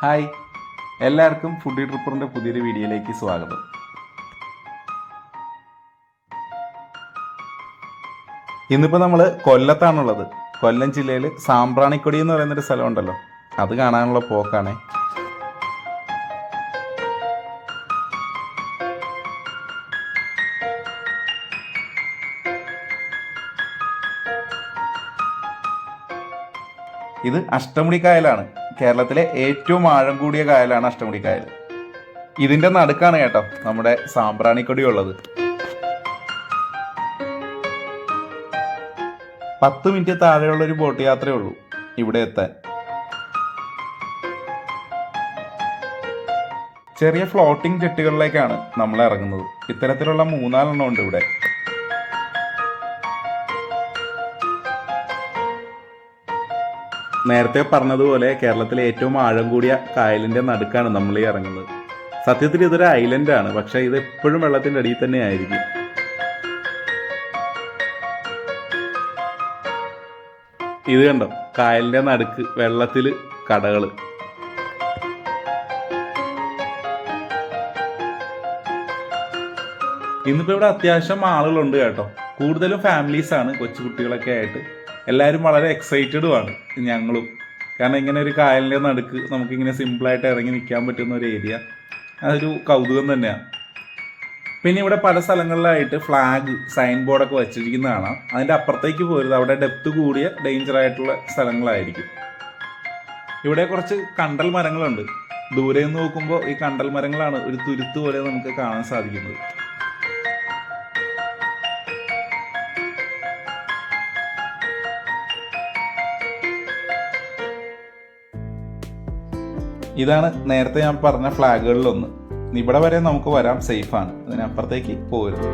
Hi. എല്ലാവർക്കും foodie ട്രിപ്പറിന്റെ പുതിയൊരു വീഡിയോയിലേക്ക് സ്വാഗതം. ഇന്നിപ്പോൾ നമ്മൾ കൊല്ലത്താണുള്ളത്. കൊല്ലം ജില്ലയിൽ സാമ്പ്രാണിക്കൊടി എന്ന് പറയുന്നൊരു സ്ഥലമുണ്ടല്ലോ. അത് കാണാനുള്ള പോക്കാണ്. ഇത് അഷ്ടമുടി കായലാണ് കേരളത്തിലെ ഏറ്റവും ആഴം കൂടിയ കായലാണ് അഷ്ടമുടി കായൽ. ഇതിന്റെ നടുക്കാണ് കേട്ടോ നമ്മുടെ സാമ്പ്രാണിക്കൊടി ഉള്ളത്. പത്ത് മിനിറ്റ് താഴെയുള്ള ഒരു ബോട്ട് യാത്രയേ ഉള്ളൂ ഇവിടെ എത്താൻ. ചെറിയ ഫ്ലോട്ടിംഗ് ജെട്ടുകളിലേക്കാണ് നമ്മൾ ഇറങ്ങുന്നത്. ഇത്തരത്തിലുള്ള മൂന്നാലെണ്ണം ഉണ്ട് ഇവിടെ. നേരത്തെ പറഞ്ഞതുപോലെ കേരളത്തിലെ ഏറ്റവും ആഴം കൂടിയ കായലിന്റെ നടുക്കാണ് നമ്മൾ ഈ ഇറങ്ങുന്നത്. സത്യത്തിൽ ഇതൊരു ഐലൻഡ് ആണ് പക്ഷെ ഇത് എപ്പോഴും വെള്ളത്തിന്റെ അടിയിൽ തന്നെ ആയിരിക്കും. ഇത് കണ്ടോ? കായലിന്റെ നടുക്ക് വെള്ളത്തിൽ കടകൾ. ഇന്നിപ്പോ ഇവിടെ അത്യാവശ്യം ആളുകളുണ്ട് കേട്ടോ. കൂടുതലും ഫാമിലീസ് ആണ് കൊച്ചുകുട്ടികളൊക്കെ ആയിട്ട്. എല്ലാവരും വളരെ എക്സൈറ്റഡും ആണ് ഞങ്ങളും. കാരണം ഇങ്ങനെ ഒരു കായലിന്റെ നടുക്ക് നമുക്കിങ്ങനെ സിമ്പിളായിട്ട് ഇറങ്ങി നിൽക്കാൻ പറ്റുന്ന ഒരു ഏരിയ അതൊരു കൗതുകം തന്നെയാണ്. പിന്നെ ഇവിടെ പല സ്ഥലങ്ങളിലായിട്ട് ഫ്ലാഗ് സൈൻ ബോർഡൊക്കെ വച്ചിരിക്കുന്ന കാണാം. അതിന്റെ അപ്പുറത്തേക്ക് പോരുത്. അവിടെ ഡെപ്ത് കൂടിയ ഡേഞ്ചർ ആയിട്ടുള്ള സ്ഥലങ്ങളായിരിക്കും. ഇവിടെ കുറച്ച് കണ്ടൽ മരങ്ങളുണ്ട്. ദൂരെ നിന്ന് നോക്കുമ്പോൾ ഈ കണ്ടൽ മരങ്ങളാണ് ഒരു തുരുത്ത് പോലെ നമുക്ക് കാണാൻ സാധിക്കുന്നത്. ഇതാണ് നേരത്തെ ഞാൻ പറഞ്ഞ ഫ്ലാഗുകളിലൊന്ന്. ഇവിടെ വരെ നമുക്ക് വരാം സേഫാണ്. അതിനപ്പുറത്തേക്ക് പോരുത്.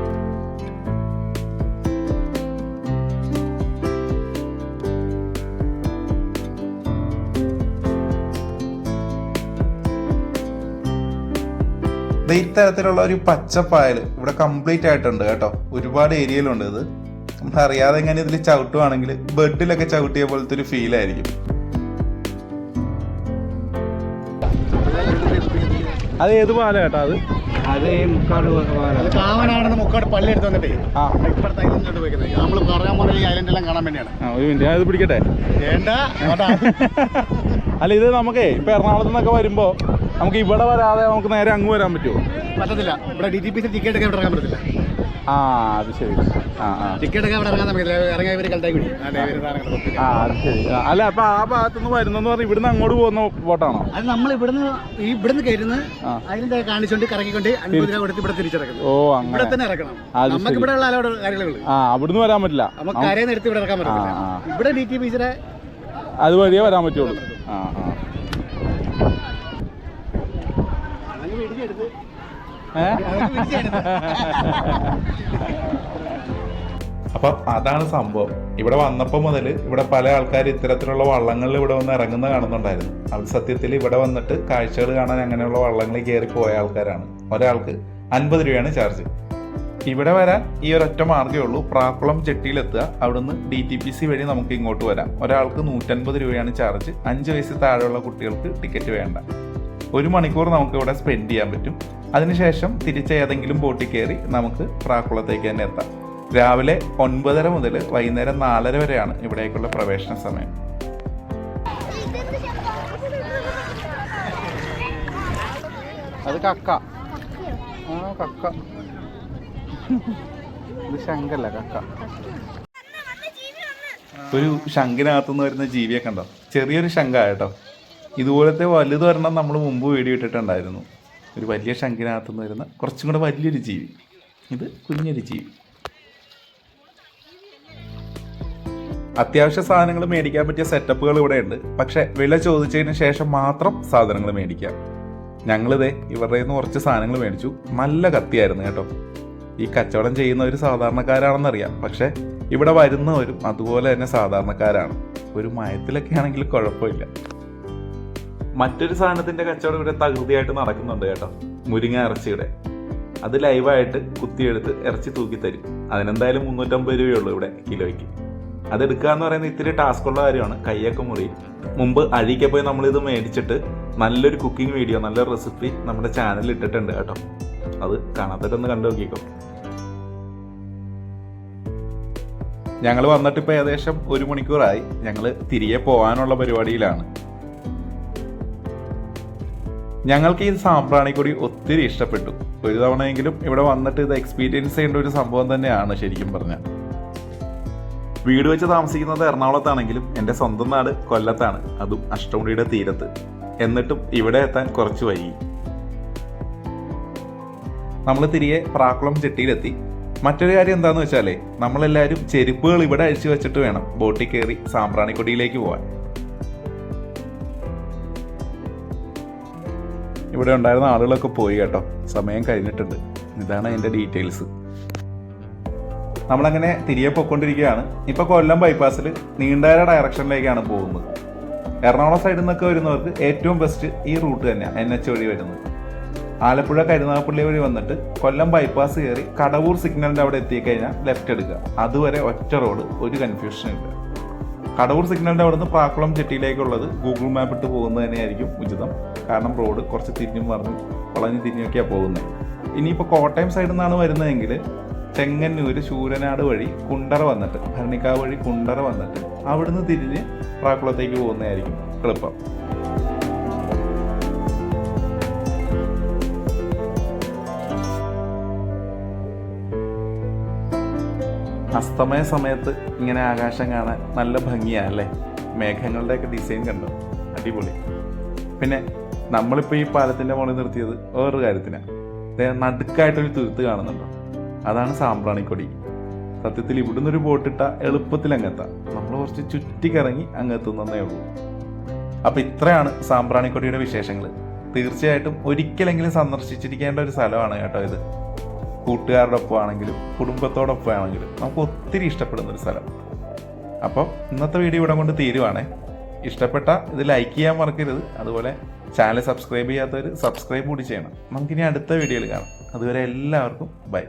ഇത്തരത്തിലുള്ള ഒരു പച്ചപ്പായൽ ഇവിടെ കംപ്ലീറ്റ് ആയിട്ടുണ്ട് കേട്ടോ. ഒരുപാട് ഏരിയയിലുണ്ട് ഇത്. നമ്മൾ അറിയാതെ എങ്ങനെ ഇതിൽ ചവിട്ടുവാണെങ്കിൽ ബെഡിലൊക്കെ ചവിട്ടിയ പോലത്തെ ഒരു ഫീൽ അത് ഏത് പാല കേട്ടാ അത്? മുക്കാട് കാവനാണെന്ന് മുക്കാട് പള്ളി എടുത്ത് വന്നിട്ടേ. ആ. ഇപ്പഴത്തെ ഐലൻഡിലോട്ട് പോയിക്കുന്നത്. നമ്മൾ പറയാൻ ഈ ഐലൻഡ് എല്ലാം കാണാൻ വേണ്ടിയാണ്. ആ ഒരു മിനിറ്റ് ഞാൻ ഇത് പിടിക്കട്ടെ? വേണ്ട അല്ല ഇത് നമുക്കേ ഇപ്പൊ എറണാകുളത്ത് നിന്നൊക്കെ വരുമ്പോ നമുക്ക് ഇവിടെ വരാതെ നമുക്ക് നേരെ അങ്ങ് വരാൻ പറ്റുമോ പറ്റത്തില്ല. ഇവിടെ D T P C ticket ഒക്കെ ഇവിടെ ഇറങ്ങാൻ പറ്റത്തില്ല. ആ അത് ശരി. ആ ആ. ടിക്കറ്റ് ഒക്കെ അവിടെ ഇറങ്ങാൻ പറ്റില്ല ഇറങ്ങിയ ഇവർ വിടി ആ അത് ശരി. ആ, അല്ല അപ്പൊ ആ ഭാഗത്തുനിന്ന് വരുന്നെന്ന് പറഞ്ഞാൽ ഇവിടുന്ന് അങ്ങോട്ട് പോകുന്ന ബോട്ടാണോ? അത് നമ്മൾ ഇവിടുന്ന് ഈ ഇവിടുന്ന് കയറുന്നത് ആ. അതിന്റെ കാണിച്ചുകൊണ്ട് കറങ്ങിക്കൊണ്ട് അൻപത് രൂപ കൊടുത്ത് ഇവിടെ തിരിച്ചിറക്കുന്നത് ഓ ഇവിടെ അങ്ങനെ. തന്നെ ഇറക്കണം. അത് നമുക്ക് ഇവിടെ ഉള്ള അലോട് കാര്യങ്ങളുള്ളൂ. ആ അവിടുന്ന് വരാൻ പറ്റില്ല. നമുക്ക് കരയിൽ നിർത്തി ഇവിടെ ഇറക്കാൻ പറ്റില്ല ആ, ആ. ഇവിടെ ഡി ടി പി അതുവഴിയേ അത് വഴിയേ വരാൻ പറ്റുള്ളൂ. ആ ആ. അപ്പം അതാണ് സംഭവം. ഇവിടെ വന്നപ്പോൾ മുതൽ ഇവിടെ പല ആൾക്കാർ ഇത്തരത്തിലുള്ള വള്ളങ്ങളിൽ ഇവിടെ വന്ന് ഇറങ്ങുന്ന കാണുന്നുണ്ടായിരുന്നു. അവർ സത്യത്തിൽ ഇവിടെ വന്നിട്ട് കാഴ്ചകൾ കാണാൻ അങ്ങനെയുള്ള വള്ളങ്ങളിൽ കയറി പോയ ആൾക്കാരാണ്. ഒരാൾക്ക് അൻപത് രൂപയാണ് ചാർജ് ഇവിടെ വരാൻ ഈ ഒരൊറ്റ മാർഗമേ ഉള്ളൂ. പ്രാക്കുളം ചെട്ടിയിലെത്തുക. അവിടുന്ന് ഡി ടി പി സി വഴി നമുക്ക് ഇങ്ങോട്ട് വരാം. ഒരാൾക്ക് നൂറ്റൻപത് രൂപയാണ് ചാർജ് അഞ്ച് വയസ്സ് താഴെയുള്ള കുട്ടികൾക്ക് ടിക്കറ്റ് വേണ്ട. ഒരു മണിക്കൂർ നമുക്ക് ഇവിടെ സ്പെൻഡ് ചെയ്യാൻ പറ്റും. അതിനുശേഷം തിരിച്ച് ഏതെങ്കിലും ബോട്ടിൽ കയറി നമുക്ക് പ്രാക്കുളത്തേക്ക് തന്നെ എത്താം. രാവിലെ ഒൻപതര മുതൽ വൈകുന്നേരം നാലര വരെയാണ് ഇവിടേക്കുള്ള പ്രവേശന സമയം. അത് കക്ക. ആ കക്ക. ഇത് ശങ്കല്ല കക്ക. ഒരു ശങ്കിനകത്തുനിന്ന് വരുന്ന ജീവിയൊക്കെ കണ്ടോ? ചെറിയൊരു ശംഖ കേട്ടോ. ഇതുപോലത്തെ വലുതൊരെണ്ണം നമ്മൾ മുമ്പ് വീഡിയോ ഇട്ടിട്ടുണ്ടായിരുന്നു. ഒരു വലിയ ശംഖിനകത്തുനിന്ന് വരുന്ന കുറച്ചും കൂടെ വലിയൊരു ജീവി. ഇത് കുഞ്ഞൊരു ജീവി. അത്യാവശ്യ സാധനങ്ങൾ മേടിക്കാൻ പറ്റിയ സെറ്റപ്പുകൾ ഇവിടെ ഉണ്ട് പക്ഷെ വില ചോദിച്ചതിന് ശേഷം മാത്രം സാധനങ്ങൾ മേടിക്കാം ഞങ്ങളിതേ ഇവരുടെ നിന്ന് കുറച്ച് സാധനങ്ങൾ മേടിച്ചു. നല്ല കത്തിയായിരുന്നു കേട്ടോ. ഈ കച്ചവടം ചെയ്യുന്നവർ സാധാരണക്കാരാണെന്നറിയാം. പക്ഷെ ഇവിടെ വരുന്നവരും അതുപോലെ തന്നെ സാധാരണക്കാരാണ്. ഒരു മയത്തിലൊക്കെ ആണെങ്കിൽ കുഴപ്പമില്ല. മറ്റൊരു സാധനത്തിന്റെ കച്ചവടം ഇവിടെ തകൃതിയായിട്ട് നടക്കുന്നുണ്ട് കേട്ടോ. മുരിങ്ങ ഇറച്ചിയുടെ. അത് ലൈവായിട്ട് കുത്തിയെടുത്ത് ഇറച്ചി തൂക്കി തരും. അതിനെന്തായാലും മുന്നൂറ്റമ്പത് രൂപയുള്ളൂ ഇവിടെ കിലോയ്ക്ക്. അതെടുക്കുക എന്ന് പറയുന്നത് ഇത്തിരി ടാസ്ക് ഉള്ള കാര്യമാണ്. കൈയൊക്കെ മുറി. മുമ്പ് അഴിക്ക പോയി നമ്മളിത് മേടിച്ചിട്ട് നല്ലൊരു കുക്കിംഗ് വീഡിയോ നല്ല റെസിപ്പി നമ്മുടെ ചാനലിൽ ഇട്ടിട്ടുണ്ട് കേട്ടോ. അത് കാണാത്തവരൊന്ന് കണ്ടു നോക്കിക്കോ. ഞങ്ങൾ വന്നിട്ട് ഇപ്പോൾ ഏകദേശം ഒരു മണിക്കൂറായി ഞങ്ങൾ തിരികെ പോകാനുള്ള പരിപാടിയിലാണ്. ഞങ്ങൾക്ക് ഈ സാമ്പ്രാണിക്കൊടി ഒത്തിരി ഇഷ്ടപ്പെട്ടു. ഒരു തവണയെങ്കിലും ഇവിടെ വന്നിട്ട് ഇത് എക്സ്പീരിയൻസ് ചെയ്യേണ്ട ഒരു സംഭവം തന്നെയാണ് ശരിക്കും പറഞ്ഞാൽ. വീട് വെച്ച് താമസിക്കുന്നത് എറണാകുളത്താണെങ്കിലും എന്റെ സ്വന്തം നാട് കൊല്ലത്താണ്. അതും അഷ്ടമുടിയുടെ തീരത്ത്. എന്നിട്ടും ഇവിടെ എത്താൻ കുറച്ച് വൈകി. നമ്മൾ തിരികെ പ്രാക്കുളം ചെട്ടിയിലെത്തി മറ്റൊരു കാര്യം എന്താണെന്ന് വെച്ചാലേ നമ്മളെല്ലാവരും ചെരുപ്പുകൾ ഇവിടെ അഴിച്ചു വെച്ചിട്ട് വേണം ബോട്ടിൽ കയറി സാമ്പ്രാണിക്കൊടിയിലേക്ക് പോവാൻ. ഇവിടെ ഉണ്ടായിരുന്ന ആളുകളൊക്കെ പോയി കേട്ടോ. സമയം കഴിഞ്ഞിട്ടുണ്ട്. ഇതാണ് അതിന്റെ ഡീറ്റെയിൽസ് നമ്മളങ്ങനെ തിരികെ പൊയ്ക്കൊണ്ടിരിക്കുകയാണ്. ഇപ്പോൾ കൊല്ലം ബൈപ്പാസിൽ നീണ്ടാര ഡയറക്ഷനിലേക്കാണ് പോകുന്നത്. എറണാകുളം സൈഡിൽ നിന്നൊക്കെ വരുന്നവർക്ക് ഏറ്റവും ബെസ്റ്റ് ഈ റൂട്ട് തന്നെയാണ് എൻ എച്ച് വഴി വരുന്നത്. ആലപ്പുഴ കരുനാഗപ്പള്ളി വഴി വന്നിട്ട് കൊല്ലം ബൈപ്പാസ് കയറി കടവൂർ സിഗ്നലിന്റെ അവിടെ എത്തിക്കഴിഞ്ഞാൽ ലെഫ്റ്റ് എടുക്കുക. അതുവരെ ഒറ്റ റോഡ് ഒരു കൺഫ്യൂഷനും ഇല്ല. കടവൂർ സിഗ്നലിന്റെ അവിടുന്ന് പ്രാക്കുളം ചെട്ടിയിലേക്കുള്ളത് ഗൂഗിൾ മാപ്പ് ഇട്ട് പോകുന്നത് തന്നെയായിരിക്കും ഉചിതം. കാരണം റോഡ് കുറച്ച് തിരിഞ്ഞും മറിഞ്ഞും വളഞ്ഞ് തിരിഞ്ഞൊക്കെയാണ് പോകുന്നത് ഇനിയിപ്പോൾ കോട്ടയം സൈഡിൽ നിന്നാണ് വരുന്നതെങ്കിൽ ചെങ്ങന്നൂർ ശൂരനാട് വഴി കുണ്ടറ വന്നിട്ട് ഭരണിക്കാവ് വഴി കുണ്ടറ വന്നിട്ട് അവിടുന്ന് തിരിഞ്ഞ് പ്രാക്കുളത്തേക്ക് പോകുന്നതായിരിക്കും എളുപ്പം. അസ്തമയ സമയത്ത് ഇങ്ങനെ ആകാശം കാണാൻ നല്ല ഭംഗിയാണ് അല്ലേ? മേഘങ്ങളുടെയൊക്കെ ഡിസൈൻ കണ്ടു? അടിപൊളി. പിന്നെ നമ്മളിപ്പോൾ ഈ പാലത്തിന്റെ മുകളിൽ നിർത്തിയത് വേറൊരു കാര്യത്തിനാണ് നടുക്കായിട്ടൊരു തുരുത്ത് കാണുന്നുണ്ടോ? അതാണ് സാമ്പ്രാണിക്കൊടി സത്യത്തിൽ ഇവിടുന്ന് ഒരു ബോട്ടിട്ട എളുപ്പത്തിൽ അങ്ങെത്താം നമ്മൾ കുറച്ച് ചുറ്റിക്കറങ്ങി അങ്ങെത്തുന്നതേ ഉള്ളൂ. അപ്പം ഇത്രയാണ് സാമ്പ്രാണിക്കൊടിയുടെ വിശേഷങ്ങൾ തീർച്ചയായിട്ടും ഒരിക്കലെങ്കിലും സന്ദർശിച്ചിരിക്കേണ്ട ഒരു സ്ഥലമാണ് കേട്ടോ ഇത്. കൂട്ടുകാരുടെ ഒപ്പം ആണെങ്കിലും കുടുംബത്തോടൊപ്പം ആണെങ്കിലും നമുക്ക് ഒത്തിരി ഇഷ്ടപ്പെടുന്ന ഒരു സ്ഥലം. അപ്പോൾ ഇന്നത്തെ വീഡിയോ ഇവിടെ കൊണ്ട് തീരുവാണേ. ഇഷ്ടപ്പെട്ട ഇത് ലൈക്ക് ചെയ്യാൻ മറക്കരുത്. അതുപോലെ ചാനൽ സബ്സ്ക്രൈബ് ചെയ്യാത്തവർ സബ്സ്ക്രൈബ് കൂടി ചെയ്യണം. നമുക്കിനി അടുത്ത വീഡിയോയിൽ കാണാം. അതുവരെ എല്ലാവർക്കും ബൈ